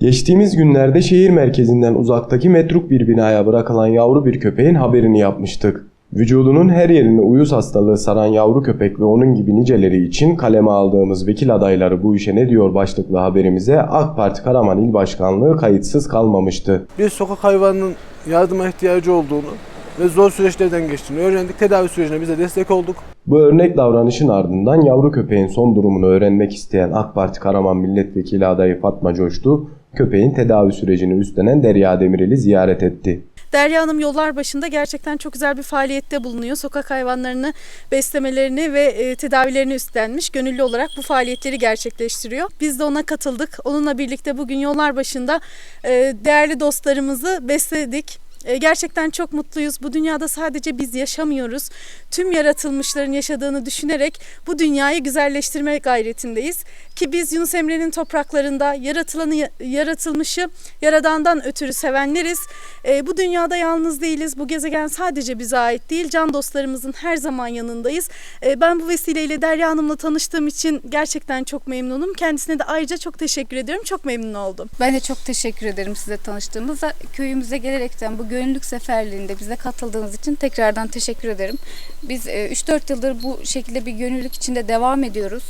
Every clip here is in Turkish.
Geçtiğimiz günlerde şehir merkezinden uzaktaki metruk bir binaya bırakılan yavru bir köpeğin haberini yapmıştık. Vücudunun her yerini uyuz hastalığı saran yavru köpek ve onun gibi niceleri için kaleme aldığımız vekil adayları bu işe ne diyor başlıklı haberimize AK Parti Karaman İl Başkanlığı kayıtsız kalmamıştı. bir sokak hayvanının yardıma ihtiyacı olduğunu ve zor süreçlerden geçtiğini öğrendik. Tedavi sürecine bize destek olduk. Bu örnek davranışın ardından yavru köpeğin son durumunu öğrenmek isteyen AK Parti Karaman Milletvekili adayı Fatma Coştu, köpeğin tedavi sürecini üstlenen Derya Demirel'i ziyaret etti. Derya Hanım yollar başında gerçekten çok güzel bir faaliyette bulunuyor. Sokak hayvanlarını beslemelerini ve e, tedavilerini üstlenmiş. Gönüllü olarak bu faaliyetleri gerçekleştiriyor. Biz de ona katıldık. Onunla birlikte bugün yollar başında e, değerli dostlarımızı besledik. E, Gerçekten çok mutluyuz. Bu dünyada sadece biz yaşamıyoruz. Tüm yaratılmışların yaşadığını düşünerek bu dünyayı güzelleştirme gayretindeyiz. Ki biz Yunus Emre'nin topraklarında yaratılanı yaratılmışı yaradandan ötürü sevenleriz. E, bu dünyada yalnız değiliz. Bu gezegen sadece bize ait değil. Can dostlarımızın her zaman yanındayız. E, ben bu vesileyle Derya Hanım'la tanıştığım için gerçekten çok memnunum. Kendisine de ayrıca çok teşekkür ediyorum. Çok memnun oldum. Ben de çok teşekkür ederim size tanıştığımızda. Köyümüze gelerekten bu gönüllülük seferliğinde bize katıldığınız için tekrardan teşekkür ederim. Biz e, 3-4 yıldır bu şekilde bir gönüllülük içinde devam ediyoruz.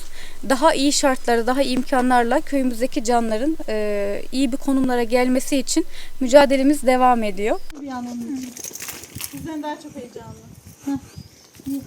Daha iyi şartlarda, daha iyi imkanlarla köyümüzdeki canların e, iyi bir konumlara gelmesi için mücadelemiz devam ediyor. Sizden daha çok heyecanlı. Tabii